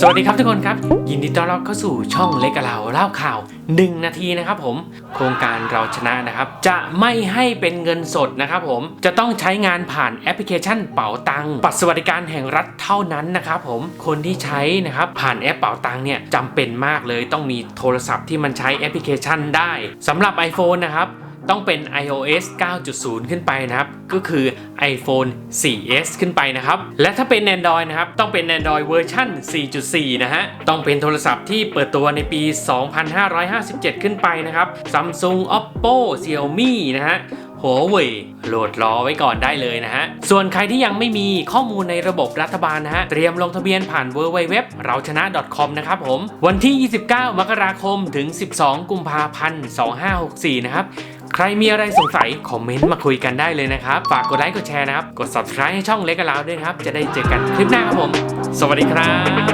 สวัสดีครับทุกคนครับ ยินดีต้อนรับเข้าสู่ช่องเล็กกับเราเล่าข่าว 1 นาทีนะครับผม โครงการเราชนะนะครับ จะไม่ให้เป็นเงินสดนะครับผมจะต้องใช้งานผ่านแอปพลิเคชันเป๋าตังบัตรสวัสดิการแห่งรัฐเท่านั้นนะครับผมคนที่ใช้นะครับผ่านแอปเป๋าตังเนี่ยจำเป็นมากเลย ต้องมีโทรศัพท์ที่มันใช้แอปพลิเคชันได้สำหรับ iPhone นะครับ ต้องเป็น iOS 9.0 ขึ้นไปนะครับ ก็คือ iPhone 4S ขึ้นไปนะครับ และถ้าเป็น Android นะครับ ต้องเป็น Android เวอร์ชัน4.4 นะฮะ ต้องเป็นโทรศัพท์ที่เปิดตัวในปี 2557 ขึ้นไปนะครับ Samsung Oppo Xiaomi นะฮะหัวเว่ยโหลดรอไว้ก่อนได้เลยนะฮะ ส่วนใครที่ยังไม่มีข้อมูลในระบบรัฐบาลนะฮะ เตรียมลงทะเบียนผ่าน w w w เราชนะ .com นะครับผม วันที่ 29 มกราคมถึง 12 กุมภาพันธ์ 2564 นะครับ ใครมีอะไรสงสัย คอมเมนต์มาคุยกันได้เลยนะครับ ฝากกดไลค์กดแชร์นะครับ กด subscribe ให้ช่องเล็กกับเราด้วยครับ จะได้เจอกันคลิปหน้าครับผม สวัสดีครับ